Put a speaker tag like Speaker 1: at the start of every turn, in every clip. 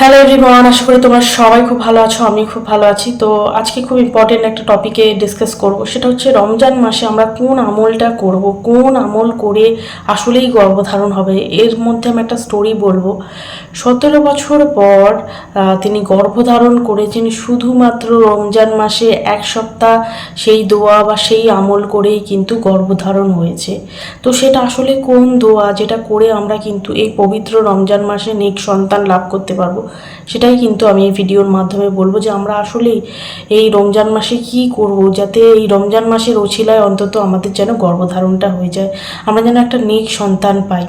Speaker 1: Hello everyone আশা করি তোমরা সবাই খুব ভালো আছো আমি খুব ভালো আছি। তো আজকে খুব ইম্পর্টেন্ট একটা টপিকে ডিসকাস করব, সেটা হচ্ছে রমজান মাসে আমরা কোন আমলটা করব, কোন আমল করে আসলেই গর্ভধারণ হবে, এর মধ্যে আমি একটা স্টোরি বলব। সতেরো বছর পর তিনি গর্ভধারণ করেছেন শুধুমাত্র রমজান মাসে এক সপ্তাহ সেই দোয়া বা সেই আমল করেই কিন্তু গর্ভধারণ হয়েছে। তো সেটা আসলে কোন দোয়া, যেটা করে আমরা কিন্তু এই পবিত্র রমজান মাসে নেক সন্তান লাভ করতে পারব? সেটাই কিন্তু আমি এই ভিডিওর মাধ্যমে বলব যে আমরা আসলেই এই রমজান মাসে কি করব, যাতে এই রমজান মাসের ওছিলায় অন্তত আমাদের যেন গর্ভধারণটা হয়ে যায়, আমরা যেন একটা নেক সন্তান পাই।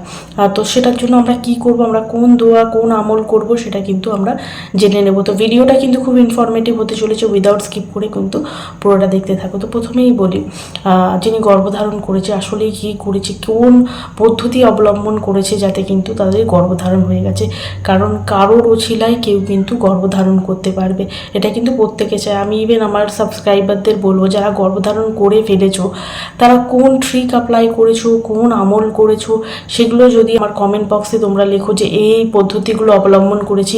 Speaker 1: তো সেটার জন্য আমরা কি করব, আমরা কোন দোয়া, কোন আমল করব সেটা কিন্তু আমরা জেনে নেব। তো ভিডিওটা কিন্তু খুব ইনফরমেটিভ হতে চলেছে উইদাউট স্কিপ করে কিন্তু পুরোটা দেখতে থাকো। তো প্রথমেই বলি যিনি গর্ভধারণ করেছে, আসলেই কী করেছে, কোন পদ্ধতি অবলম্বন করেছে যাতে কিন্তু তাদের গর্ভধারণ হয়ে গেছে? কারণ কারোর ওছিলায় কেউ কিন্তু গর্ভধারণ করতে পারবে। এটা কিন্তু প্রত্যেকে চায়। আমি ইভেন আমার সাবস্ক্রাইবারদের বলব, যারা গর্ভধারণ করে ফেলেছো, তারা কোন ট্রিক অ্যাপ্লাই করেছ, কোন আমল করেছ, সেগুলো যদি আমার কমেন্ট বক্সে তোমরা লেখো যে এই পদ্ধতিগুলো অবলম্বন করেছি,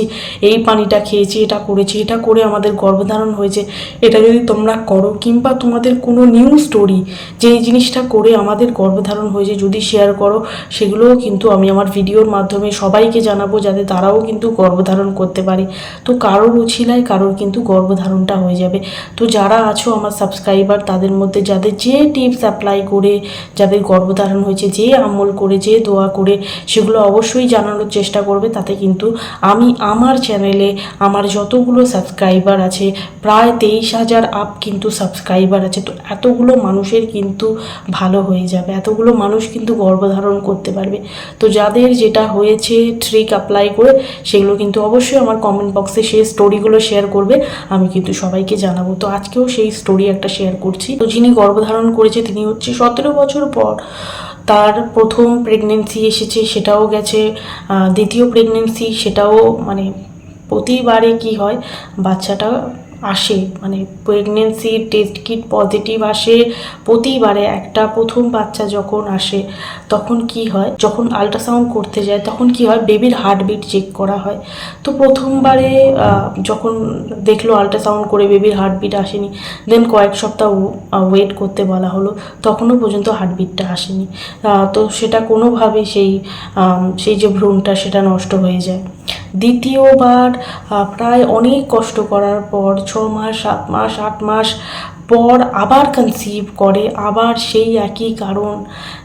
Speaker 1: এই পানিটা খেয়েছি, এটা করেছি, এটা করে আমাদের গর্ভধারণ হয়েছে, এটা যদি তোমরা করো, কিংবা তোমাদের কোনো নিউ স্টোরি যে এই জিনিসটা করে আমাদের গর্ভধারণ হয়েছে যদি শেয়ার করো, সেগুলোও কিন্তু আমি আমার ভিডিওর মাধ্যমে সবাইকে জানাব, যাতে তারাও কিন্তু গর্ভধারণ করতে পারে। তো কারোর উছিলায় কারোর কিন্তু গর্ভধারণটা হয়ে যাবে। তো যারা আছো আমার সাবস্ক্রাইবার তাদের মধ্যে যাদের যে টিপস অ্যাপ্লাই করে, যাদের গর্ভধারণ হয়েছে, যে আমল করে, যে দোয়া করে, সেগুলো অবশ্যই জানানোর চেষ্টা করবে। তাতে কিন্তু আমি আমার চ্যানেলে আমার যতগুলো সাবস্ক্রাইবার আছে, প্রায় তেইশ হাজার আপ কিন্তু সাবস্ক্রাইবার আছে। তো এতগুলো মানুষের কিন্তু ভালো হয়ে যাবে। এতগুলো মানুষ কিন্তু গর্ভধারণ করতে পারবে। তো যাদের যেটা হয়েছে ট্রিক অ্যাপ্লাই করে, সেগুলো কিন্তু অবশ্যই আমার কমেন্ট বক্সে সেই স্টোরিগুলো শেয়ার করবে, আমি কিন্তু সবাইকে জানাব। তো আজকেও সেই স্টোরি একটা শেয়ার করছি। তো যিনি গর্ভধারণ করেছে, তিনি হচ্ছে সতেরো বছর পর তার প্রথম প্রেগনেন্সি এসেছে, সেটাও গেছে দ্বিতীয় প্রেগনেন্সি সেটাও মানে প্রতিবারে কি হয়, বাচ্চাটা আসে। মানে প্রেগনেন্সি টেস্ট কিট পজিটিভ আসে প্রতিবারে একটা প্রথম বাচ্চা যখন আসে, তখন কি হয়? যখন আল্ট্রাসাউন্ড করতে যায়, তখন কি হয়? বেবির হার্টবিট চেক করা হয়। তো প্রথমবারে যখন দেখল আল্ট্রাসাউন্ড করে বেবির হার্টবিট আসেনি দেন কয়েক সপ্তাহ ওয়েট করতে বলা হলো, তখনও পর্যন্ত হার্টবিটটা আসেনি। তো সেটা কোনোভাবে সেই সেই যে ভ্রূণটা সেটা নষ্ট হয়ে যায়। দ্বিতীয়বার প্রায় অনেক কষ্ট করার পর, ছ মাস, সাত মাস, আট মাস পর আবার কনসিভ করে, আবার সেই একই কারণ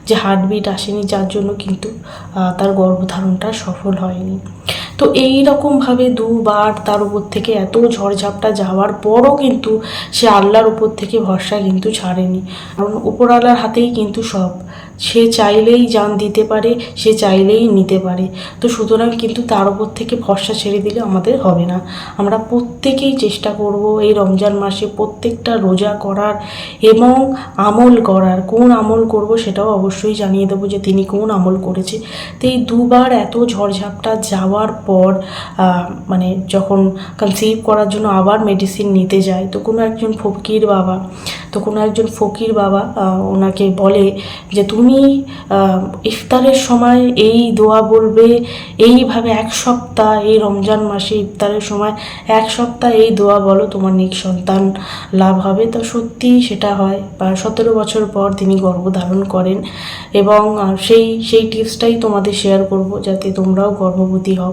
Speaker 1: যে হার্টবিট আসেনি, যার জন্য কিন্তু তার গর্ভধারণটা সফল হয়নি। তো এই রকমভাবে দুবার তার উপর থেকে এত ঝড়ঝাপটা যাওয়ার পরও কিন্তু সে আল্লাহর উপর থেকে ভরসা কিন্তু ছাড়েনি। কারণ উপরওয়ালার হাতেই কিন্তু সব। সে চাইলেই জান দিতে পারে, সে চাইলেই নিতে পারে। তো সুতরাং কিন্তু তার উপর থেকে ভরসা ছেড়ে দিলে আমাদের হবে না। আমরা প্রত্যেকেই চেষ্টা করব এই রমজান মাসে প্রত্যেকটা রোজা করার এবং আমল করার। কোন আমল করব সেটাও অবশ্যই জানিয়ে দেবো যে তিনি কোন আমল করেছে। তো এই দুবার এত ঝড়ঝাপটা যাওয়ার পর আহ, মানে যখন কনসিভ করার জন্য আবার মেডিসিন নিতে যায় তো কোনো একজন ফকির বাবা তো কোনো একজন ফকির বাবা ওনাকে বলে যে তুমি ইফতারের সময় এই দোয়া বলবে এইভাবে এক সপ্তাহ এই রমজান মাসে ইফতারের সময় এক সপ্তাহ এই দোয়া বলো তোমার নিক সন্তান লাভ হবে। তো সত্যি সেটা হয়। বা সতেরো বছর পর তিনি গর্ভধারণ করেন এবং সেই সেই টিপসটাই তোমাদের শেয়ার করব যাতে তোমরাও গর্ভবতী হও।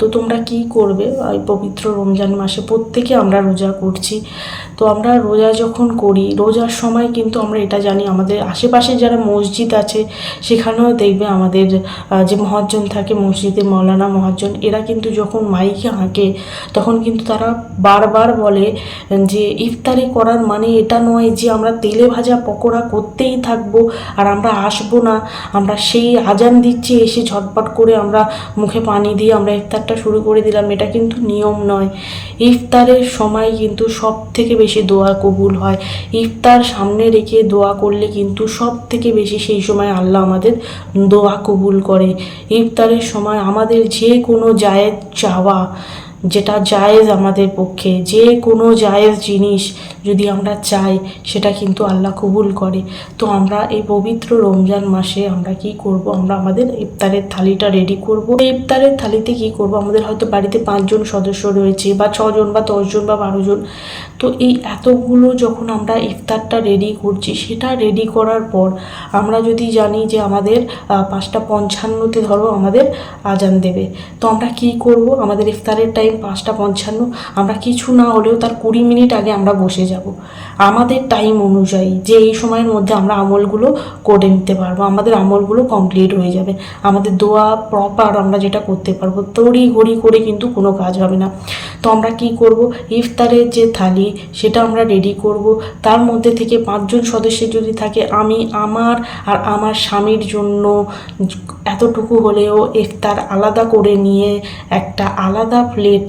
Speaker 1: তো তোমরা কি করবে? এই পবিত্র রমজান মাসে প্রত্যেকে আমরা রোজা করছি। তো আমরা রোজা যখন করি, রোজার সময় কিন্তু আমরা এটা জানি, আমাদের আশেপাশে যারা মসজিদ আছে, সেখানেও দেখবে আমাদের যে মহাজন থাকে মসজিদে, মৌলানা মহাজন, এরা কিন্তু যখন মাইকে হাঁকে তখন কিন্তু তারা বারবার বলে যে, ইফতারি করার মানে এটা নয় যে আমরা তেলে ভাজা পকোড়া করতেই থাকব আর আমরা আসব না। আমরা সেই আজান দিচ্ছি, এসে ঝটপট করে আমরা মুখে পানি দিয়ে আমরা ইফতারটা শুরু করে দিলাম, এটা কিন্তু নিয়ম নয়। ইফতারের সময় কিন্তু সব থেকে বেশি দোয়া কবুল হয়। ইফতার সামনে রেখে দোয়া করলে কিন্তু সব থেকে বেশি সেই সময় আল্লাহ আমাদের দোয়া কবুল করে। ইফতারের সময় আমাদের যে কোনো জায়ের চাওয়া যেটা জায়েজ আমাদের পক্ষে, যে কোনো জায়েজ জিনিস যদি আমরা চাই, সেটা কিন্তু আল্লাহ কবুল করে। তো আমরা এই পবিত্র রমজান মাসে আমরা কি করব? আমরা আমাদের ইফতারের থালিটা রেডি করব। এই ইফতারের থালিতে কি করব? আমাদের হয়তো বাড়িতে পাঁচজন সদস্য রয়েছে, বা ছজন, বা দশজন, বা বারো জন তো এই এতগুলো যখন আমরা ইফতারটা রেডি করছি, সেটা রেডি করার পর আমরা যদি জানি যে আমাদের পাঁচটা পঞ্চান্নতে ধরো আমাদের আজান দেবে, তো আমরা কি করব? আমাদের ইফতারের টাইম পাঁচটা পঞ্চান্ন। আমরা কিছু না হলেও তার কুড়ি মিনিট আগে আমরা বসে যাব। আমাদের টাইম অনুযায়ী যে এই সময়ের মধ্যে আমরা আমলগুলো করে নিতে পারব, আমাদের আমলগুলো কমপ্লিট হয়ে যাবে। আমাদের দোয়া প্রপার আমরা যেটা করতে পারব তড়ি ঘড়ি করে কিন্তু কোনো কাজ হবে না। তো আমরা কি করব? ইফতারের যে থালি, সেটা আমরা রেডি করব। তার মধ্যে থেকে পাঁচজন সদস্যের যদি থাকে, আমি, আমার আর আমার স্বামীর জন্য এতটুকু হলেও ইফতার আলাদা করে নিয়ে একটা আলাদা প্লেটে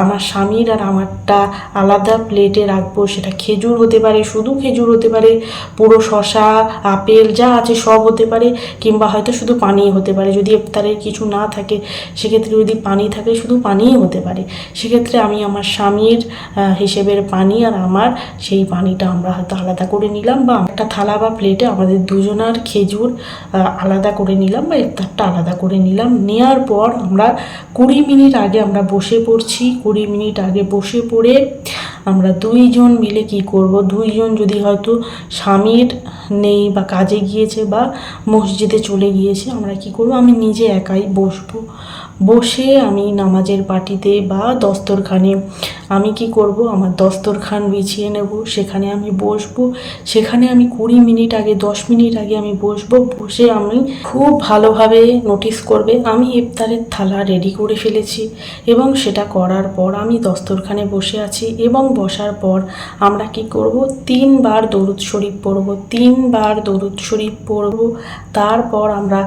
Speaker 1: আমার স্বামীর আর আমারটা আলাদা প্লেটে রাখব, সেটা খেজুর হতে পারে, শুধু খেজুর হতে পারে, পুরো শশা আপেল যা আছে সব হতে পারে, কিংবা হয়তো শুধু পানি হতে পারে। যদি ইফতারের কিছু না থাকে, সেক্ষেত্রে যদি পানি থাকে, শুধু পানিই হতে পারে। সেক্ষেত্রে আমি আমার স্বামীর হিসেবের পানি আর আমার সেই পানিটা আমরা হয়তো আলাদা করে নিলাম বা একটা থালা বা প্লেটে আমাদের দুজনার খেজুর আলাদা করে নিলাম বা ইফতারটা আলাদা করে নিলাম। নেওয়ার পর আমরা কুড়ি মিনিট আগে আমরা বসে পড়ছি, কুড়ি মিনিট আগে বসে পড়ে আমরা দুইজন মিলে কি করব? দুইজন যদি হয়তো স্বামীর নেই বা কাজে গিয়েছে বা মসজিদে চলে গিয়েছে, আমরা কি করব? আমি নিজে একাই বসবো। বসে আমি নামাজের পাটিতে বা দস্তরখানে আমি কি করব? আমার দস্তরখান বিছিয়ে নেব। সেখানে আমি বসবো। সেখানে আমি কুড়ি মিনিট আগে, দশ মিনিট আগে আমি বসবো। বসে আমি খুব ভালোভাবে নোটিস করবে, আমি ইফতারের থালা রেডি করে ফেলেছি এবং সেটা করার পর আমি দস্তরখানে বসে আছি এবং বসার পর আমরা কি করব? তিনবার দরুদ শরীফ পড়ব। তিনবার দরুদ শরীফ পড়ব তারপর আমরা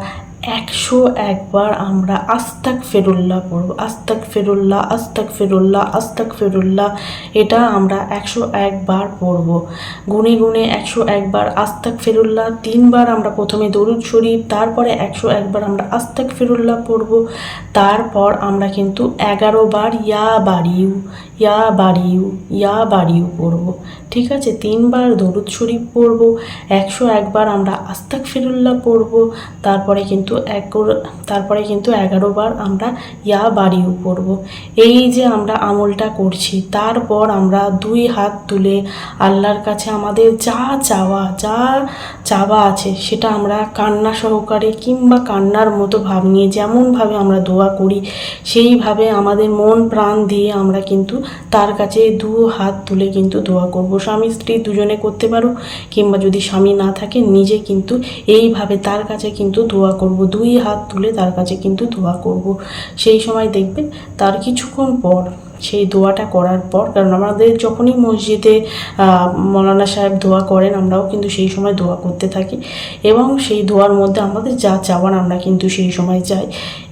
Speaker 1: একশো একবার আমরা আস্তাক ফেরুল্লাহ পড়ব। আস্তাক ফেরুল্লাহ আস্তাক ফেরুল্লাহ আস্তাক ফেরুল্লাহ এটা আমরা একশো একবার পড়ব। গুনে গুনে একশো একবার আস্তাক ফেরুল্লাহ তিনবার আমরা প্রথমে দরুদ শরীফ, তারপরে একশো একবার আমরা আস্তাক ফেরুল্লাহ পড়ব। তারপর আমরা কিন্তু এগারো বার ইয়া বাড়িউ ইয়া বাড়িউ ইয়া বাড়িউ পড়ব। ঠিক আছে? তিনবার দরুদ শরীফ পড়ব, একশো একবার আমরা আস্তাক ফেরুল্লাহ পড়ব। তারপরে কিন্তু এক তারপরে কিন্তু এগারো বার আমরা ইয়া বাড়িও পড়ব। এই যে আমরা আমলটা করছি, তারপর আমরা দুই হাত তুলে আল্লাহর কাছে আমাদের যা চাওয়া যা চাওয়া আছে, সেটা আমরা কান্না সহকারে কিংবা কান্নার মতো ভাব নিয়ে যেমনভাবে আমরা দোয়া করি, সেইভাবে আমাদের মন প্রাণ দিয়ে আমরা কিন্তু তার কাছে দু হাত তুলে কিন্তু দোয়া করব। স্বামী, স্ত্রী দুজনে করতে পারো, কিংবা যদি স্বামী না থাকে, নিজে কিন্তু এইভাবে তার কাছে কিন্তু দোয়া করব। দুই হাত তুলে তার কাছে কিন্তু দোয়া করব। সেই সময় দেখবে তার কিছুক্ষণ পর সেই দোয়াটা করার পর, কারণ আমাদের যখনই মসজিদে মৌলানা সাহেব দোয়া করেন, আমরাও কিন্তু সেই সময় দোয়া করতে থাকি। এবং সেই দোয়ার মধ্যে আমাদের যা চাওয়ার, আমরা কিন্তু সেই সময় চাই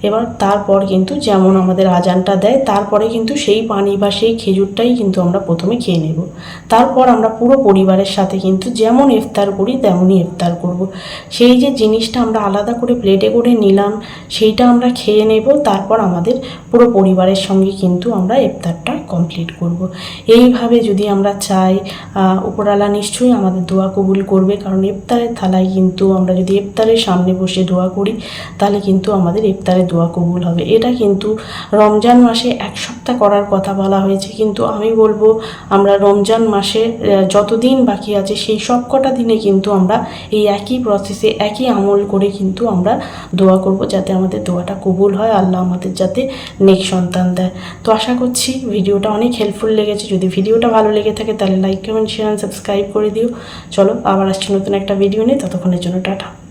Speaker 1: এবার তারপর কিন্তু যেমন আমাদের আজানটা দেয়, তারপরে কিন্তু সেই পানি বা সেই খেজুরটাই কিন্তু আমরা প্রথমে খেয়ে নেব। তারপর আমরা পুরো পরিবারের সাথে কিন্তু যেমন ইফতার করি, তেমনই ইফতার করব। সেই যে জিনিসটা আমরা আলাদা করে প্লেটে করে নিলাম, সেইটা আমরা খেয়ে নেব। তারপর আমাদের পুরো পরিবারের সঙ্গে কিন্তু আমরা ইফতারটা কমপ্লিট করব। এইভাবে যদি আমরা চাই আহ, উপরওয়ালা নিশ্চয়ই আমাদের দোয়া কবুল করবে কারণ ইফতারের থালায় কিন্তু আমরা যদি ইফতারের সামনে বসে দোয়া করি তাহলে কিন্তু আমাদের ইফতারে দোয়া কবুল হবে। এটা কিন্তু রমজান মাসে এক সপ্তাহ করার কথা বলা হয়েছে কিন্তু আমি বলব আমরা রমজান মাসে যতদিন বাকি আছে সেই সব কটা দিনে কিন্তু আমরা এই একই প্রসেসে একই আমল করে কিন্তু আমরা দোয়া করব যাতে আমাদের দোয়াটা কবুল হয় আল্লাহ আমাদের যাতে নেক সন্তান দেয়। তো আশা করছি। ভিডিওটা অনেক হেল্পফুল লেগেছে। যদি ভিডিওটা ভালো লেগে থাকে তাহলে লাইক কমেন্ট শেয়ার সাবস্ক্রাইব করে দিও। চলো, আবার আসছি নতুন একটা ভিডিও নিয়ে। ততক্ষণের জন্য টাটা।